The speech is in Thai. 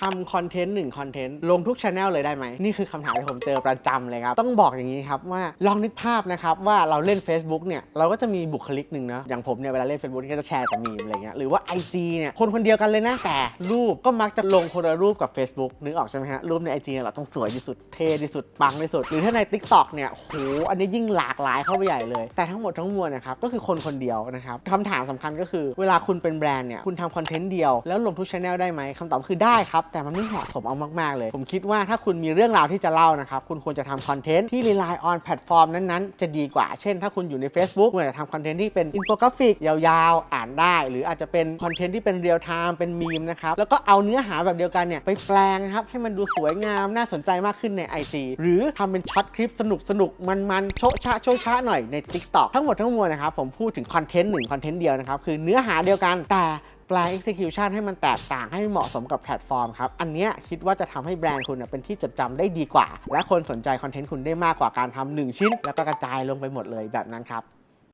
ทำคอนเทนต์หนึ่งคอนเทนต์ลงทุกช anel เลยได้ไหม นี่คือคำถามที่ผมเจอประจำเลยครับ ต้องบอกอย่างนี้ครับว่าลองนึกภาพนะครับ ว่าเราเล่น Facebook เนี่ย เราก็จะมีบุคลิกหนึ่งนะ อย่างผมเนี่ย เวลาเล่น Facebook นี่ก็จะแชร์แต่มีมอะไรเงี้ยหรือว่า IG เนี่ย คนคนเดียวกันเลยนะ แต่รูปก็มักจะลงคนละรูปกับ Facebook นึกออกใช่ไหมฮะรูปใน IG เนี่ยเราต้องสวยที่สุดเท่ที่สุดปังที่สุด หรือถ้าใน TikTok เนี่ยโหอันนี้ยิ่งหลากหลายเข้าไปใหญ่เลย แต่ทั้งหมดทั้งมวลนะครับก็คือคนคนเดียวนะครับคำถามสำคัญก็คือ เวลาคุณเป็นแบรนด์เนี่ยคุณทำคอนเทนต์เดียวแล้วลงทุกช anel ได้ไหมคำตอบคือได้ครับแต่มันไม่เหมาะสมเอามากๆเลย ผมคิดว่าถ้าคุณมีเรื่องราวที่จะเล่านะครับ คุณควรจะทำคอนเทนต์ที่ rely on แพลตฟอร์มนั้นๆ จะดีกว่า เช่น ถ้าคุณอยู่ใน Facebook คุณอาจจะทำคอนเทนต์ที่เป็นอินโฟกราฟิกยาวๆ อ่านได้ หรืออาจจะเป็นคอนเทนต์ที่เป็นเรียลไทม์เป็นมีมนะครับ แล้วก็เอาเนื้อหาแบบเดียวกันเนี่ยไปแปลงครับให้มันดูสวยงามน่าสนใจมากขึ้นใน IG หรือทำเป็นช็อตคลิปสนุกสนุกๆมันๆโชะชะโชะชะหน่อยใน TikTok ทั้งหมดทั้งมวลนะครับผมพูดถึงคอนเทนต์หนึ่งคอนเทนต์เดียวนะครับคือเนื้อหาเดียวกันแต่ แปลง execution ให้มันแตกต่างให้เหมาะสมกับแพลตฟอร์มครับ อันนี้คิดว่าจะทำให้แบรนด์คุณเป็นที่จดจำได้ดีกว่า และคนสนใจคอนเทนต์คุณได้มากกว่าการทำหนึ่งชิ้น แล้วก็กระจายลงไปหมดเลยแบบนั้นครับ